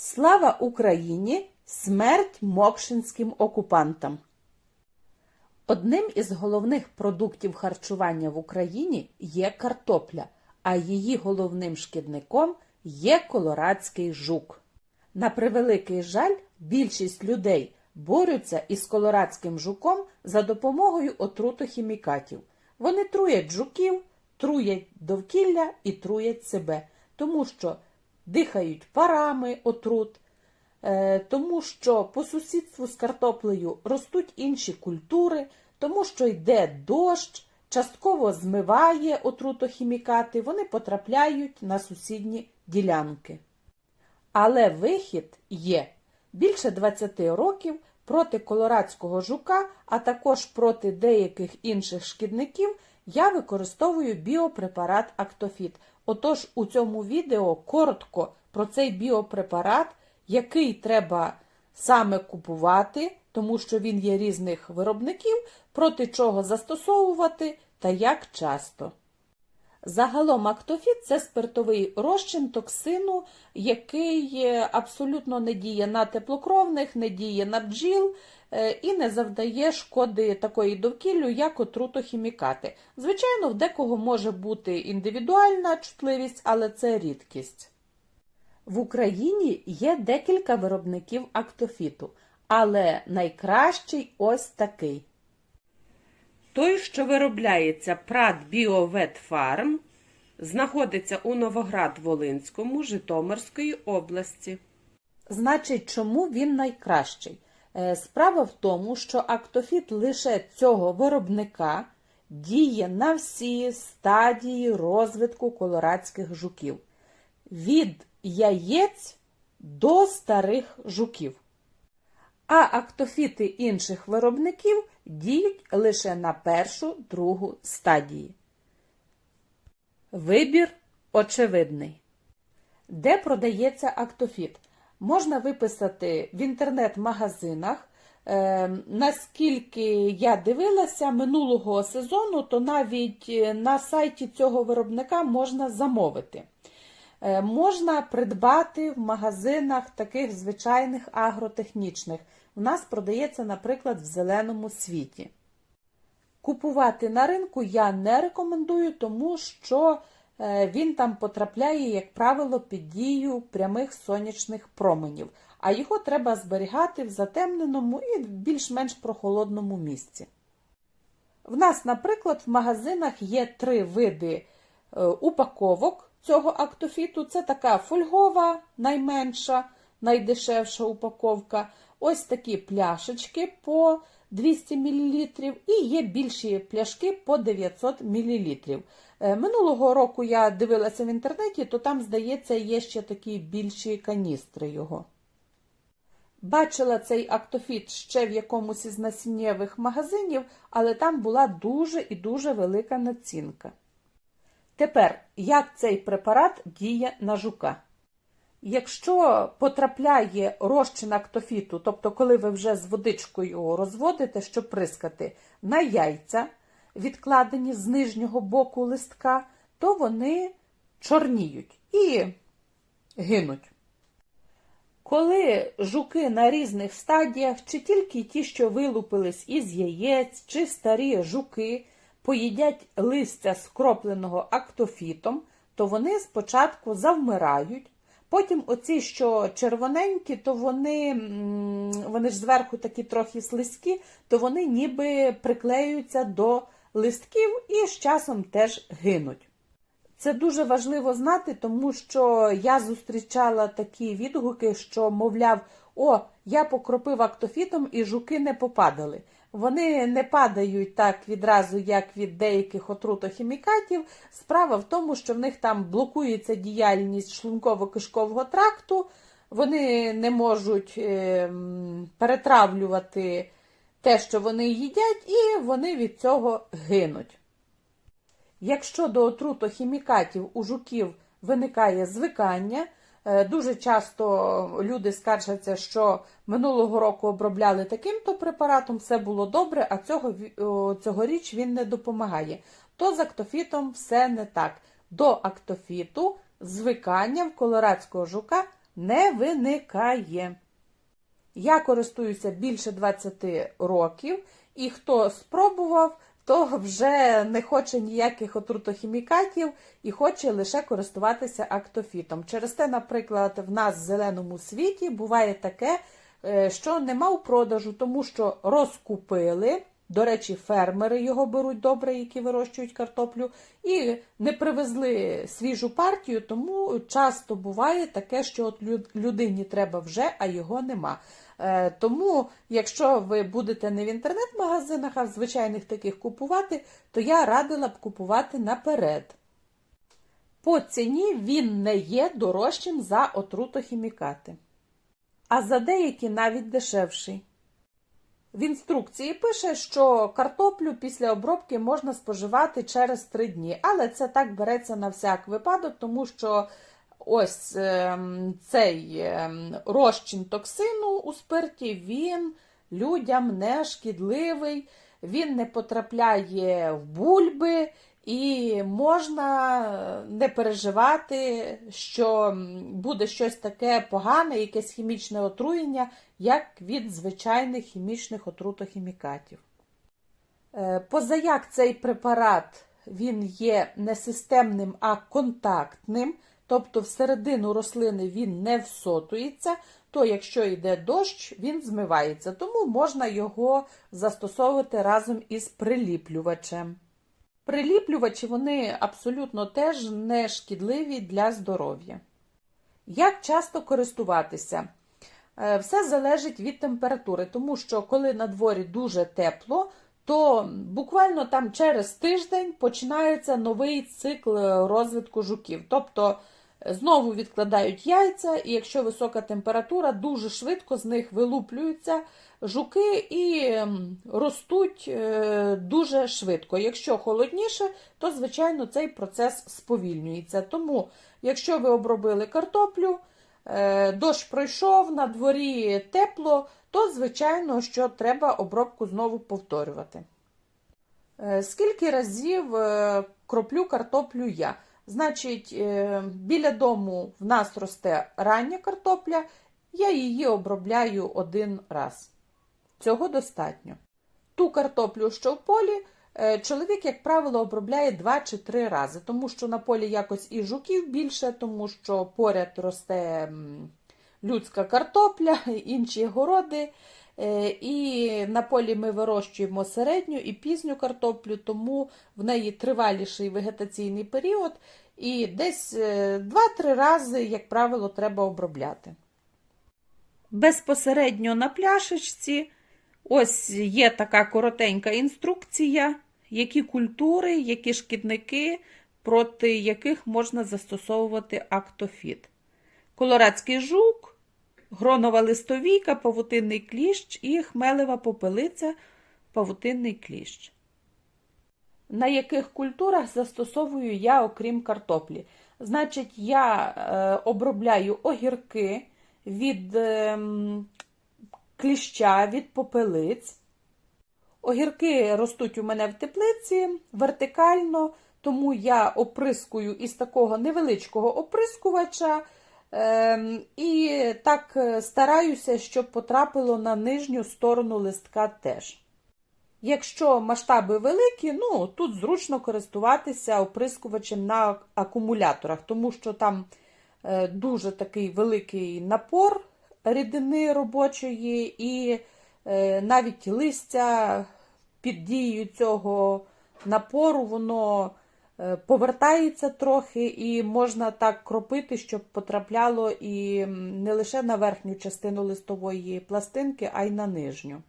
Слава Україні! Смерть мокшинським окупантам! Одним із головних продуктів харчування в Україні є картопля, а її головним шкідником є колорадський жук. На превеликий жаль, більшість людей борються із колорадським жуком за допомогою отрутохімікатів. Вони труять жуків, труять довкілля і труять себе, тому що дихають парами отрут, е, тому що по сусідству з картоплею ростуть інші культури, тому що йде дощ, частково змиває отрутохімікати, вони потрапляють на сусідні ділянки. Але вихід є. Більше 20 років проти колорадського жука, а також проти деяких інших шкідників я використовую біопрепарат Актофіт. Отож, у цьому відео коротко про цей біопрепарат, який треба саме купувати, тому що він є різних виробників, проти чого застосовувати та як часто. Загалом актофіт це спиртовий розчин токсину, який е, абсолютно не діє на теплокровних, не діє на бджіл е, і не завдає шкоди такої довкіллю, як отрутохімікати. Звичайно, в декого може бути індивідуальна чутливість, але це рідкість. В Україні є декілька виробників актофіту, але найкращий ось такий. Той, що виробляється Прад Біоветфарм, знаходиться у Новоград-Волинському Житомирської області. Значить, чому він найкращий? Е, Справа в тому, що актофіт лише цього виробника діє на всі стадії розвитку колорадських жуків. Від яєць до старих жуків. А актофіти інших виробників діють лише на першу, другу стадії. Вибір очевидний. Де продається актофіт? Можна виписати в інтернет-магазинах. Е, наскільки я дивилася минулого сезону, то навіть е, на сайті цього виробника можна замовити. Е, Можна придбати в магазинах таких звичайних агротехнічних. У нас продається, наприклад, в зеленому світі. Купувати на ринку я не рекомендую, тому що е, він там потрапляє, як правило, під дію прямих сонячних променів, а його треба зберігати в затемненому і більш-менш прохолодному місці. В нас, наприклад, в магазинах є три види е, упаковок цього актофіту. Це така фольгова, найменша, найдешевша упаковка. Ось такі пляшечки по 200 мл і є більші пляшки по 900 мл. Е, Минулого року я дивилася в інтернеті, то там, здається, є ще такі більші каністри його. Бачила цей актофіт ще в якомусь із насіннєвих магазинів, але там була дуже і дуже велика націнка. Тепер, як цей препарат діє на жука? Якщо потрапляє розчин актофіту, тобто коли ви вже з водичкою розводите, щоб прискати на яйця, відкладені з нижнього боку листка, то вони чорніють і гинуть. Коли жуки на різних стадіях, чи тільки ті, що вилупились із яєць, чи старі жуки, поїдять листя скропленого актофітом, то вони спочатку завмирають. Потім оці, що червоненькі, то вони, вони ж зверху такі трохи слизькі, то вони ніби приклеюються до листків і з часом теж гинуть. Це дуже важливо знати, тому що я зустрічала такі відгуки, що, мовляв, о, я покропив актофітом і жуки не попадали. Вони не падають так відразу, як від деяких отрутохімікатів. Справа в тому, що в них там блокується діяльність шлунково-кишкового тракту, вони не можуть е, перетравлювати те, що вони їдять, і вони від цього гинуть. Якщо до отрутохімікатів у жуків виникає звикання, дуже часто люди скаржаться, що минулого року обробляли таким-то препаратом, все було добре, а цього, цьогоріч він не допомагає. То з актофітом все не так. До актофіту звикання в колорадського жука не виникає. Я користуюся більше 20 років, і хто спробував, то вже не хоче ніяких отрутохімікатів і хоче лише користуватися актофітом. Через те, наприклад, в нас в зеленому світі буває таке, е, що нема у продажу, тому що розкупили. До речі, фермери його беруть добре, які вирощують картоплю, і не привезли свіжу партію, тому часто буває таке, що от людині треба вже, а його нема. Е, Тому, якщо ви будете не в інтернет-магазинах, а в звичайних таких купувати, то я радила б купувати наперед. По ціні він не є дорожчим за отрутохімікати, а за деякі навіть дешевший. В інструкції пише, що картоплю після обробки можна споживати через 3 дні, але це так береться на всяк випадок, тому що ось ем, цей ем, розчин токсину у спирті, він людям не шкідливий, він не потрапляє в бульби, і можна е, не переживати, що буде щось таке погане, якесь хімічне отруєння, як від звичайних хімічних отрутохімікатів. Е, Позаяк цей препарат він є не системним, а контактним, тобто всередину рослини він не всотується, то якщо йде дощ, він змивається, тому можна його застосовувати разом із приліплювачем. Приліплювачі вони абсолютно теж не шкідливі для здоров'я. Як часто користуватися? Е, Все залежить від температури, тому що коли на дворі дуже тепло, то буквально там через тиждень починається новий цикл розвитку жуків. Тобто е, знову відкладають яйця, і якщо висока температура, дуже швидко з них вилуплюються жуки і ростуть е, дуже швидко. Якщо холодніше, то звичайно цей процес сповільнюється. Тому, якщо ви обробили картоплю, е, дощ пройшов, на дворі тепло, то звичайно, що треба обробку знову повторювати. Е, Скільки разів кроплю картоплю я? Значить, е, біля дому в нас росте рання картопля, я її обробляю один раз. Цього достатньо. Ту картоплю, що в полі, е, чоловік, як правило, обробляє 2 чи 3 рази, тому що на полі якось і жуків більше, тому що поряд росте людська картопля, інші городи. Е, І на полі ми вирощуємо середню і пізню картоплю, тому в неї триваліший вегетаційний період, і десь е, 2-3 рази, як правило, треба обробляти. Безпосередньо на пляшечці ось є така коротенька інструкція, які культури, які шкідники, проти яких можна застосовувати актофіт. Колорадський жук, гронова листовійка, павутинний кліщ і хмелева попелиця, павутинний кліщ. На яких культурах застосовую я, окрім картоплі? Значить, я е, обробляю огірки від ем, кліща, від попелиць. Огірки ростуть у мене в теплиці вертикально, тому я оприскую із такого невеличкого оприскувача. Ем, і так е, стараюся, щоб потрапило на нижню сторону листка теж. Якщо масштаби великі, ну тут зручно користуватися оприскувачем на акумуляторах, тому що там е, дуже такий великий напор рідини робочої, і е, навіть листя під дією цього напору, воно повертається трохи, і можна так кропити, щоб потрапляло і не лише на верхню частину листової пластинки, а й на нижню.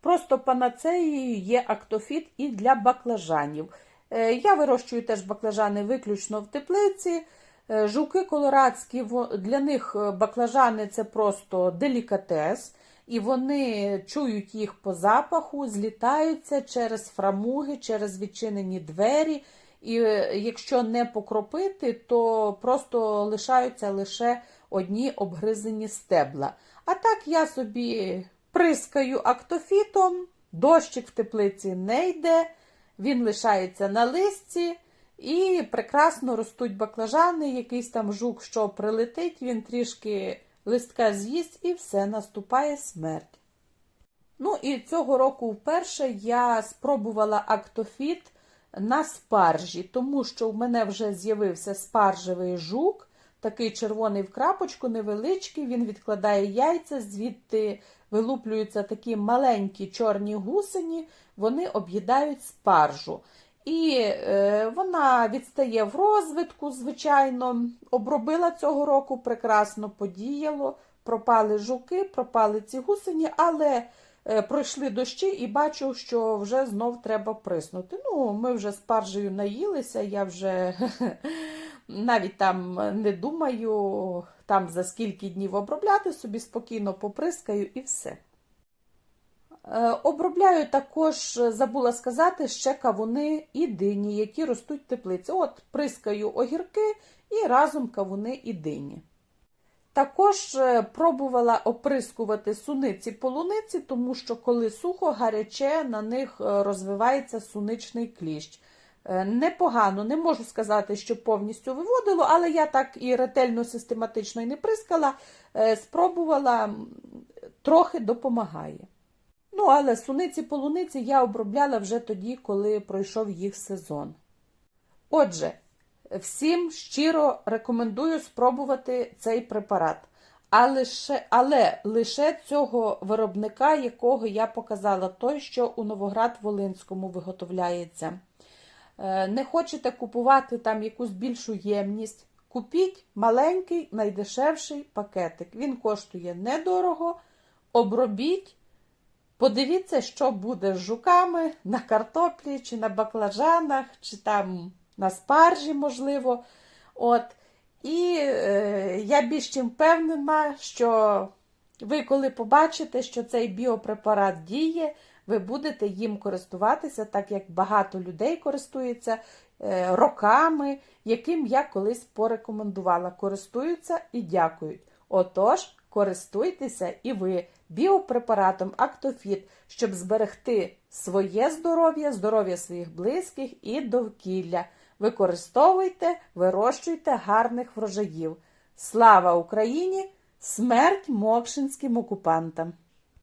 Просто панацеєю є актофіт і для баклажанів. Е, Я вирощую теж баклажани виключно в теплиці. Е, Жуки колорадські, для них е, баклажани це просто делікатес, і вони чують їх по запаху, злітаються через фрамуги, через відчинені двері. І е, якщо не покропити, то просто лишаються лише одні обгризані стебла. А так я собі прискаю актофітом, дощик в теплиці не йде, він лишається на листі, І прекрасно ростуть баклажани, якийсь там жук, що прилетить, він трішки листка з'їсть і все, наступає смерть. Ну і цього року вперше я спробувала актофіт на спаржі, тому що в мене вже з'явився спаржевий жук, такий червоний в крапочку, невеличкий, він відкладає яйця, звідти вилуплюються такі маленькі чорні гусені, вони об'їдають спаржу. І е, вона відстає в розвитку, звичайно, обробила цього року, прекрасно подіяло, пропали жуки, пропали ці гусені, але пройшли дощі і бачу, що вже знов треба приснути. Ну, ми вже спаржею наїлися, я вже навіть там не думаю, там за скільки днів обробляти, собі спокійно поприскаю і все. Е, Обробляю також, е, забула сказати, ще кавуни і дині, які ростуть в теплиці. От прискаю огірки і разом кавуни і дині. Також е, пробувала оприскувати суниці полуниці, тому що коли сухо, гаряче, на них е, розвивається суничний кліщ. Е, Непогано, не можу сказати, що повністю виводило, але я так і ретельно, систематично і не прискала. Спробувала, трохи допомагає. Ну, але суниці полуниці я обробляла вже тоді, коли пройшов їх сезон. Отже, всім щиро рекомендую спробувати цей препарат. А лише, але лише цього виробника, якого я показала, той, що у Новоград-Волинському виготовляється. Е, Не хочете купувати там якусь більшу ємність, купіть маленький, найдешевший пакетик. Він коштує недорого, обробіть. Подивіться, що буде з жуками на картоплі, чи на баклажанах, чи там на спаржі, можливо. От. І е, я більш чим впевнена, що ви, коли побачите, що цей біопрепарат діє, ви будете їм користуватися, так як багато людей користуються е, роками, яким я колись порекомендувала. Користуються і дякують. Отож, користуйтеся і ви біопрепаратом Актофіт, щоб зберегти своє здоров'я, здоров'я своїх близьких і довкілля. Використовуйте, вирощуйте гарних врожаїв. Слава Україні! Смерть мокшинським окупантам!